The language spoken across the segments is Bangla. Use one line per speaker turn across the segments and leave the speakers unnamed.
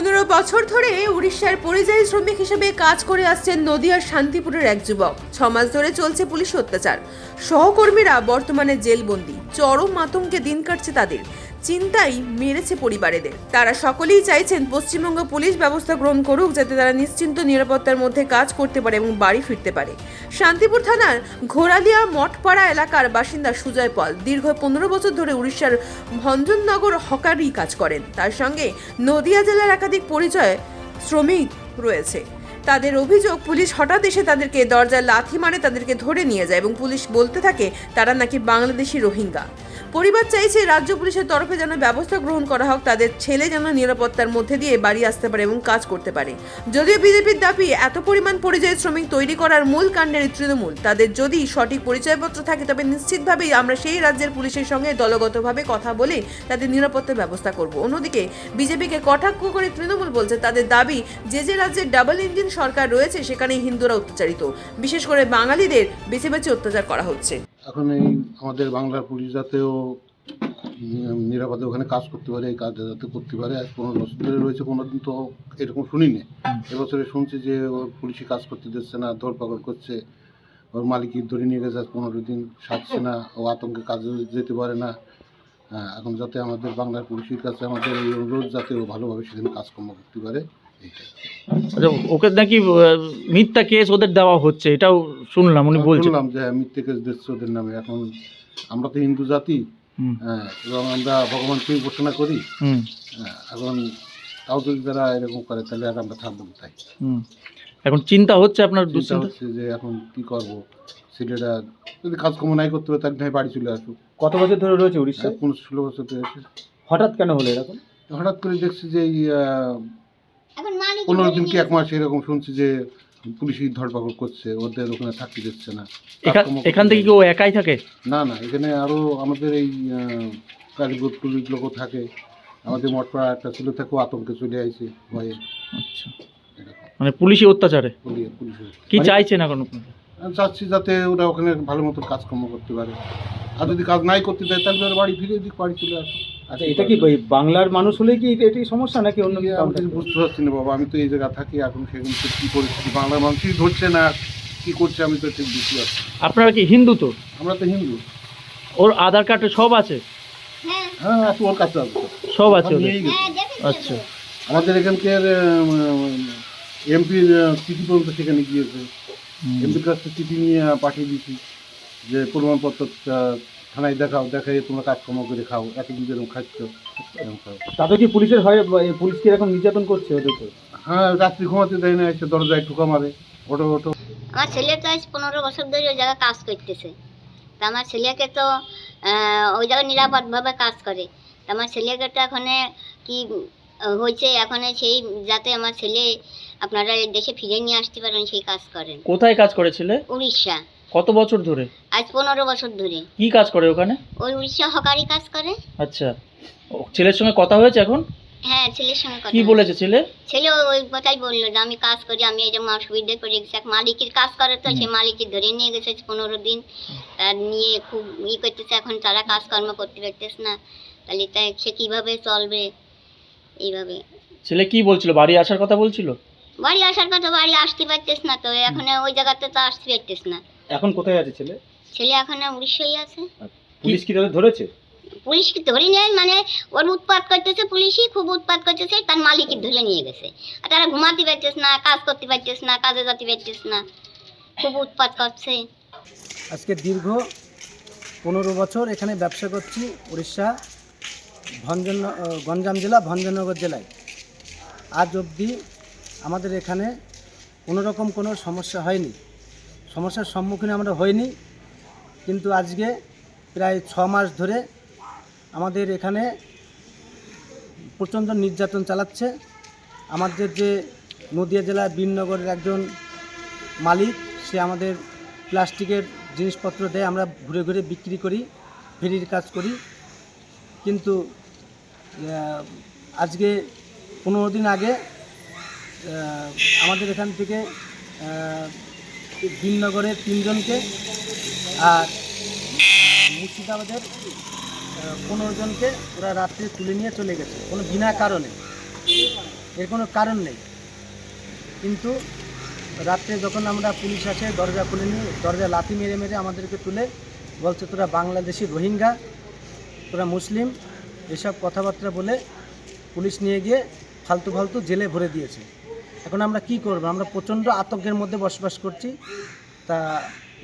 পনেরো বছর ধরে উড়িষ্যার পরিযায়ী শ্রমিক হিসেবে কাজ করে আসছেন নদিয়ার শান্তিপুরের এক যুবক। ছ মাস ধরে চলছে পুলিশ অত্যাচার। সহকর্মীরা বর্তমানে জেলবন্দি। চরম আতঙ্কে দিন কাটছে তাদের। চিন্তাই মেরেছে পরিবারেদের। তারা সকলেই চাইছেন পশ্চিমবঙ্গ পুলিশ ব্যবস্থা গ্রহণ করুক যাতে তারা নিশ্চিন্ত নিরাপত্তার মধ্যে কাজ করতে পারে এবং বাড়ি ফিরতে পারে। শান্তিপুর থানার ঘোরালিয়া মঠপাড়া এলাকার বাসিন্দা সুজয় পল দীর্ঘ পনেরো বছর ধরে উড়িষ্যার ভঞ্জননগর হকারই কাজ করেন। তার সঙ্গে নদিয়া জেলার একাধিক পরিচয় শ্রমিক রয়েছে। তাদের অভিযোগ, পুলিশ হঠাৎ এসে তাদেরকে দরজায় লাথি মারে তাদেরকে ধরে নিয়ে যায় এবং পুলিশ বলতে থাকে, তারা নাকি বাংলাদেশি রোহিঙ্গা। পরিবার চাইছে রাজ্য পুলিশের তরফে যেন ব্যবস্থা গ্রহণ করা হোক, তাদের ছেলে যেন নিরাপত্তার মধ্যে দিয়ে বাড়ি আসতে পারে এবং কাজ করতে পারে। যদিও বিজেপির দাবি, এত পরিমাণ পরিযায়ী শ্রমিক তৈরি করার মূল কাণ্ডের তৃণমূল। তাদের যদি সঠিক পরিচয়পত্র থাকে, তবে নিশ্চিতভাবেই আমরা সেই রাজ্যের পুলিশের সঙ্গে দলগতভাবে কথা বলে তাদের নিরাপত্তার ব্যবস্থা করব। অন্যদিকে, বিজেপিকে কটাক্ষ করে তৃণমূল বলছে, তাদের দাবি যে যে রাজ্যে ডাবল ইঞ্জিন সরকার রয়েছে সেখানে হিন্দুরা অত্যাচারিত। বিশেষ করে বাঙালিদের বেছে বেছে অত্যাচার করা হচ্ছে।
এখন এই আমাদের বাংলার পুলিশ যাতেও নিরাপদে ওখানে কাজ করতে পারে এই কাজটা যাতে করতে পারে আজ পনেরো বছর ধরে রয়েছে কোনোদিন তো এরকম শুনিনি। এবছরে শুনছি যে ওর পুলিশি কাজ করতে দিচ্ছে না ধরপাকড় করছে। ওর মালিকই ধরে নিয়ে গেছে আজ পনেরো দিন সারছে না ও আতঙ্কে কাজে যেতে পারে না। হ্যাঁ, এখন যাতে আমাদের বাংলার পুলিশের কাছে আমাদের এই অনুরোধ যাতে ও ভালোভাবে সেখানে কাজকর্ম করতে পারে।
আচ্ছা ওকে নাকি মিথ্যা কেস ওদের দেওয়া হচ্ছে এটাও শুনলাম উনি বলছেন।
শুনলাম যে হ্যাঁ, মিথ্যে কেস দিচ্ছে ওদের নামে। এখন আমরা তো হিন্দু জাতি
হুম,
হ্যাঁ এবং আমরা ভগবানকে উপাসনা করি।
হুম,
হ্যাঁ, এখন তাও যদি তারা এরকম করে তাহলে আর আমরা থাকব কোথায়?
হুম। এখন চিন্তা হচ্ছে আপনার
চিন্তা
দুশ্চিন্তা?
হচ্ছে যে এখন কি করব? ছেলেরা যদি কাজকর্ম নাই করতে পারে তাহলে নয় বাড়ি চলে আসুক
কত বছর ধরে রয়েছে উড়িষ্যায়?
পনেরো ষোলো বছর ধরে এসে
হঠাৎ কেন হলো এরকম?
হঠাৎ করে দেখছি যে এই আহ, পনেরো দিন কি এক মাস এরকম শুনছি যে পুলিশই ধরপাকড় করছে ওদের ওখানে থাকতে দিচ্ছে না
এখান থেকে কি ও একাই থাকে?
না না এখানে আরও আমাদের এই কালীপুর পুলিশ লোকও থাকে। আমাদের মঠপাড়া একটা ছিল থেকেও আতঙ্কে চলে আইছে ভয়ে।
আচ্ছা। মানে পুলিশি অত্যাচারে কি
মানে-
চাইছেন এখন
চাচ্ছি যাতে ওরা ওখানে ভালো মতো কাজকর্ম করতে পারে। আর যদি কাজ নাই করতে দেয় তাহলে বাড়ি ফিরে দিক বাড়ি চলে আসে
আচ্ছা এটা কি বাংলার মানুষ হলে কি এটি সমস্যা নাকি অন্য কিছু
আমি কিছু বুঝতে পারছি না বাবা আমি তো এই জায়গা থাকি এখন সেখানে তো কী পরিস্থিতি? বাংলার মানুষই ধরছে না কী করছে আমি তো ঠিক বুঝতে পারছি
আপনারা কি হিন্দু তো?
আমরা তো হিন্দু।
ওর আধার কার্ডে সব আছে?
হ্যাঁ আছে ওর কাছে আছে।
সব আছে
গেছে।
আচ্ছা।
আমাদের এখানকার এমপির চিঠি পর্যন্ত সেখানে গিয়েছে। এমপির কাছ থেকে চিঠি নিয়ে পাঠিয়ে দিয়েছি যে প্রমাণপত্র থানায় দেখাও দেখাই তোমরা কাজকর্ম করে খাও এতদিন যেরকম খাচ্ছ এরকম খাও।
তাতে কি পুলিশের হয় বা এই পুলিশ কি এরকম নির্যাতন করছে ওদের উপর?
হ্যাঁ রাত্রি ঘুমাতে দেয় না এসে দরজায় ঠুকা মারে ওটো ওটো
আমার ছেলে তো আজ পনেরো বছর ধরে ওই জায়গায় কাজ করতেছে। তা আমার ছেলেকে তো ওই জায়গায় নিরাপদভাবে কাজ করে। তা আমার ছেলেকে তো এখানে কি হয়েছে এখন সেই যাতে আমার ছেলে আপনারা দেশে ফিরে নিয়ে আসতে পারেন সেই কাজ করেন।
কোথায় কাজ করেছিলে?
উড়িষ্যা।
কত বছর ধরে?
আজ পনেরো বছর ধরে।
কি কাজ করে ওখানে?
ওই উড়িষ্যা হকারি কাজ করে।
আচ্ছা। ও, ছেলের সঙ্গে কথা হয়েছে এখন?
হ্যাঁ ছেলের সঙ্গে কথা
কি
বলেছে
বলেছে ছেলে?
ছেলে ওই কথাই বলল যে আমি কাজ করি আমি এই যে মা সুবিধা করে। গেছি এক মালিকের কাজ করে তো সে মালিকের ধরে নিয়ে গেছে পনেরো দিন। তার নিয়ে খুব ই করতেছে এখন তারা কাজকর্ম করতে পারতেছে না। তাহলে তা সে কীভাবে চলবে? এইভাবে।
ছেলে কি বলছিল? বাড়ি আসার কথা বলছিল?
বাড়ি আসার কথা বাড়ি আসতে পারতেছ না তো এখন ওই জায়গাতে তো আসতে পারতেছ না।
এখন কোথায় আছে ছেলে?
ছেলে এখন উড়িষ্যায় আছে।
পুলিশ কি তাদের ধরেছে?
পুলিশ কি ধরে নেয় মানে ওর উৎপাত করতেছে পুলিশই খুব উৎপাত করতেছে তার মালিকই ধরে নিয়ে গেছে। আর তারা ঘুমাতে পারতেছ না কাজ করতে পারতেছ না কাজে যেতে পারতেছ না খুব উৎপাত করছে।
আজকে দীর্ঘ পনেরো বছর এখানে ব্যবসা করছি উড়িষ্যা ভঞ্জন গঞ্জাম জেলা ভঞ্জনগর জেলায়। আজ অবধি আমাদের এখানে কোনো রকম কোনো সমস্যা হয়নি। সমস্যার সম্মুখীন আমরা হইনি, কিন্তু আজকে প্রায় ছ মাস ধরে আমাদের এখানে প্রচণ্ড নির্যাতন চালাচ্ছে। আমাদের যে নদিয়া জেলার বীরনগরের একজন মালিক, সে আমাদের প্লাস্টিকের জিনিসপত্র দেয়, আমরা ঘুরে ঘুরে বিক্রি করি, ফেরির কাজ করি। কিন্তু আজকে পনেরো দিন আগে আমাদের এখান থেকে আহ, বীরনগরের তিনজনকে আর মুর্শিদাবাদের পনেরো জনকে ওরা রাত্রে তুলে নিয়ে চলে গেছে। কোনো বিনা কারণে। এর কোনো কারণ নেই। কিন্তু রাত্রে যখন আমরা পুলিশ আসে দরজা খুলে নিয়ে দরজা লাথি মেরে মেরে আমাদেরকে তুলে বলছে তোরা বাংলাদেশি রোহিঙ্গা তোরা মুসলিম এসব কথাবার্তা বলে পুলিশ নিয়ে গিয়ে ফালতু ফালতু জেলে ভরে দিয়েছে। এখন আমরা কি করব? আমরা প্রচণ্ড আতঙ্কের মধ্যে বসবাস করছি। তা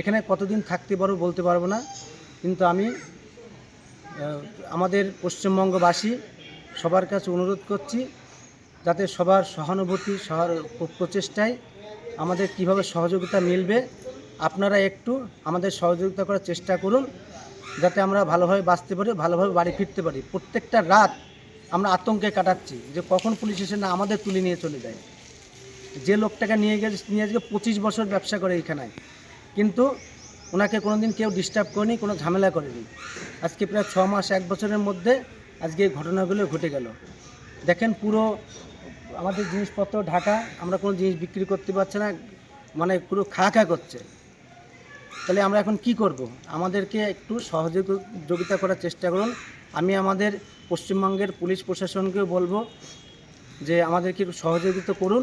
এখানে কতদিন থাকতে পারব বলতে পারব না। কিন্তু আমি আমাদের পশ্চিমবঙ্গবাসী সবার কাছে অনুরোধ করছি, যাতে সবার সহানুভূতি, সবার প্রচেষ্টায় আমাদের কীভাবে সহযোগিতা মিলবে, আপনারা একটু আমাদের সহযোগিতা করার চেষ্টা করুন, যাতে আমরা ভালোভাবে বাঁচতে পারি, ভালোভাবে বাড়ি ফিরতে পারি। প্রত্যেকটা রাত আমরা আতঙ্কে কাটাচ্ছি যে কখন পুলিশ এসে না আমাদের তুলে নিয়ে চলে যায়। যে লোকটাকে নিয়ে গেছে, নিয়ে আজকে পঁচিশ বছর ব্যবসা করে এইখানে কিন্তু ওনাকে কোনো দিন কেউ ডিস্টার্ব করেনি, কোনো ঝামেলা করেনি। আজকে প্রায় ছ মাস, এক বছরের মধ্যে আজকে এই ঘটনাগুলো ঘটে গেল। দেখেন পুরো আমাদের জিনিসপত্র ঢাকা, আমরা কোনো জিনিস বিক্রি করতে পারছি না মানে পুরো খা খা করছে। তাহলে আমরা এখন কি করব? আমাদেরকে একটু সহযোগিতা করার চেষ্টা করুন। আমি আমাদের পশ্চিমবঙ্গের পুলিশ প্রশাসনকেও বলব যে আমাদেরকে একটু সহযোগিতা করুন।